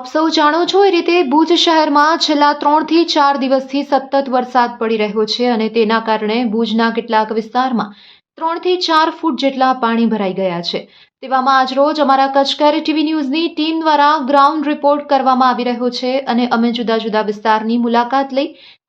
આપ સૌ જાણો છો એ રીતે ભુજ શહેરમાં છેલ્લા ત્રણથી ચાર દિવસથી સતત વરસાદ પડી રહ્યો છે અને તેના કારણે ભુજના કેટલાક વિસ્તારમાં ત્રણથી ચાર ફૂટ જેટલા પાણી ભરાઈ ગયા છે. તેવામાં આજરોજ અમારા કચકર ટીવી ન્યૂઝની ટીમ દ્વારા ગ્રાઉન્ડ રિપોર્ટ કરવામાં આવી રહ્યો છે અને અમે જુદા જુદા વિસ્તારની મુલાકાત લઈ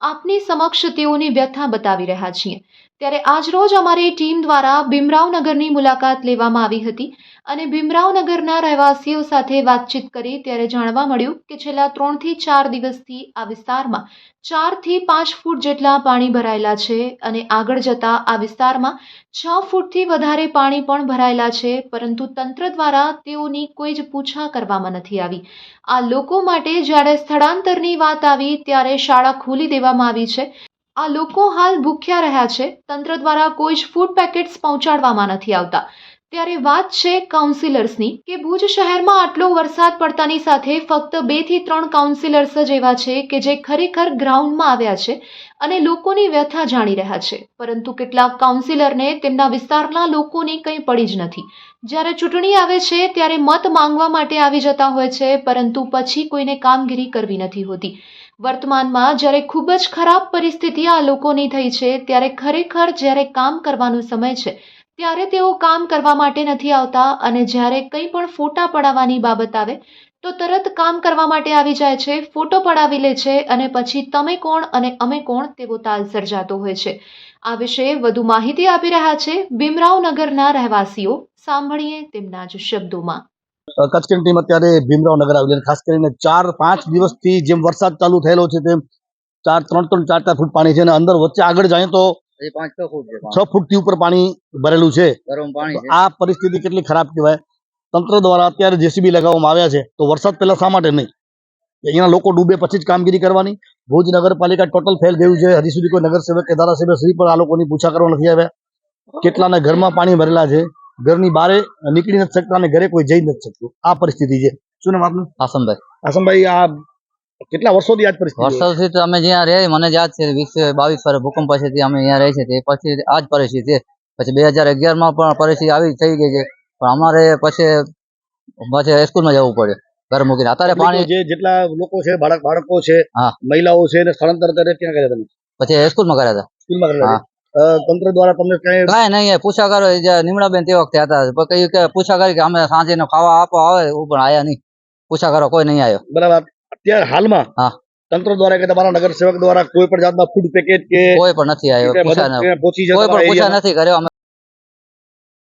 આપની સમક્ષ તેઓની વ્યથા બતાવી રહ્યા છીએ. ત્યારે આજરોજ અમારી ટીમ દ્વારા ભીમરાવનગરની મુલાકાત લેવામાં આવી હતી અને ભીમરાવનગરના રહેવાસીઓ સાથે વાતચીત કરી ત્યારે જાણવા મળ્યું કે છેલ્લા ત્રણથી ચાર દિવસથી આ વિસ્તારમાં ચારથી પાંચ ફૂટ જેટલા પાણી ભરાયેલા છે અને આગળ જતા આ વિસ્તારમાં છ ફૂટથી વધારે પાણી પણ ભરાયેલા છે, પરંતુ તંત્ર દ્વારા તેઓની કોઈ જ પૂછા કરવામાં નથી આવી. આ લોકો માટે જ્યારે સ્થળાંતરની વાત આવી, ત્યારે શાળા ખોલી દેવામાં આવી છે. આ લોકો હાલ ભૂખ્યા રહ્યા છે. તંત્ર દ્વારા કોઈ જ ફૂડ પેકેટ્સ પહોંચાડવામાં નથી આવતા. ત્યારે વાત છે કાઉન્સિલર્સની કે ભુજ શહેરમાં આટલો વરસાદ પડતાની સાથે ફક્ત બેથી ત્રણ કાઉન્સિલર્સ જ એવા છે કે જે ખરેખર ગ્રાઉન્ડમાં આવ્યા છે અને લોકોની વ્યથા જાણી રહ્યા છે. પરંતુ કેટલાક કાઉન્સિલરને તેમના વિસ્તારના લોકોની કંઈ પડી જ નથી. જ્યારે ચૂંટણી આવે છે ત્યારે મત માંગવા માટે આવી જતા હોય છે, પરંતુ પછી કોઈને કામગીરી કરવી નથી હોતી. વર્તમાનમાં જ્યારે ખૂબ જ ખરાબ પરિસ્થિતિ આ લોકોની થઈ છે, ત્યારે ખરેખર જ્યારે કામ કરવાનો સમય છે ત્યારે તેઓ કામ કરવા માટે નથી આવતા અને જ્યારે કંઈ પણ ફોટા પડાવવાની બાબત આવે, તો તરત કામ કરવા માટે આવી જાય છે, ફોટો પડાવી લે છે અને પછી તમે કોણ અને અમે કોણ તેવો તાલ સર્જાતો હોય છે. આ વિશે વધુ માહિતી આપી રહ્યા છે ભીમરાવનગરના રહેવાસીઓ. સાંભળીએ તેમના જ શબ્દોમાં. કચ્છની ટીમ અત્યારે ભીમરાવ નગર આવેલી ખાસ કરીને ચાર પાંચ દિવસથી જેમ વરસાદ ચાલુ થયેલો છે તેમ ચાર, ત્રણ ત્રણ, ચાર ચાર ફૂટ પાણી છે અને અંદર વચ્ચે આગળ જાય તો છ ફૂટ છે ફૂટથી ઉપર પાણી ભરેલું છે. ગરમ પાણી છે. આ પરિસ્થિતિ કેટલી ખરાબ કહેવાય? તંત્ર દ્વારા અત્યારે જેસીબી લગાવવામાં આવ્યા છે. તો વરસાદ પહેલા શા માટે નહીં? અહીંના લોકો ડૂબે પછી જ કામગીરી કરવાની? ભુજ નગરપાલિકા ટોટલ ફેલ ગયું છે. હજી સુધી કોઈ નગરસેવક કે ધારાસભ્ય શ્રી પણ આ લોકોની પૂછા કરવા નથી આવ્યા. કેટલાના ઘરમાં પાણી ભરેલા છે. ઘરની બારે નીકળી નથી શકતા અને ઘરે કોઈ જઈ નથી શકતું. આ પરિસ્થિતિ છે. શું નામ આપનું? હાસમભાઈ આસમભાઈ આ કેટલા વર્ષોથી આજ પરિસ્થિતિ વર્ષોથી તો અમે જ્યાં રહે મને જ યાદ છે વીસ બાવીસ વર્ષ ભૂકંપ પછીથી અમે અહીંયા રહી છે તે પછી આ જ પરિસ્થિતિ પછી બે હજાર અગિયારમાં પણ પરિસ્થિતિ આવી થઈ ગઈ છે. પણ અમારે પછી પછી સ્કૂલમાં જવું પડે ઘર મૂકીને. અત્યારે પાણી જે જેટલા લોકો છે બાળક બાળકો છે. મહિલાઓ છે એને સ્થળાંતર કરે ક્યાં કર્યા તમે? પછી સ્કૂલમાં કર્યા હતા. સ્કૂલમાં કર્યા તંત્ર દ્વારા તમને કઈ કઈ નહીં એ પૂછા કરો જે નિમડાબેન તે વખતે હતા. કહ્યું કે પૂછા કરી કે અમે સાંજે ખાવા આપવા આવે એવું પણ આયા નહીં. પૂછા કરો કોઈ નહીં આવ્યો બરાબર. અત્યારે હાલમાં હા. તંત્ર દ્વારા કે તમારા નગર સેવક દ્વારા કોઈ પણ જાતના ફૂડ પેકેટ કે કોઈ પણ નથી આવ્યો પૂછા કોઈ પણ પૂછા નથી કર્યો અમે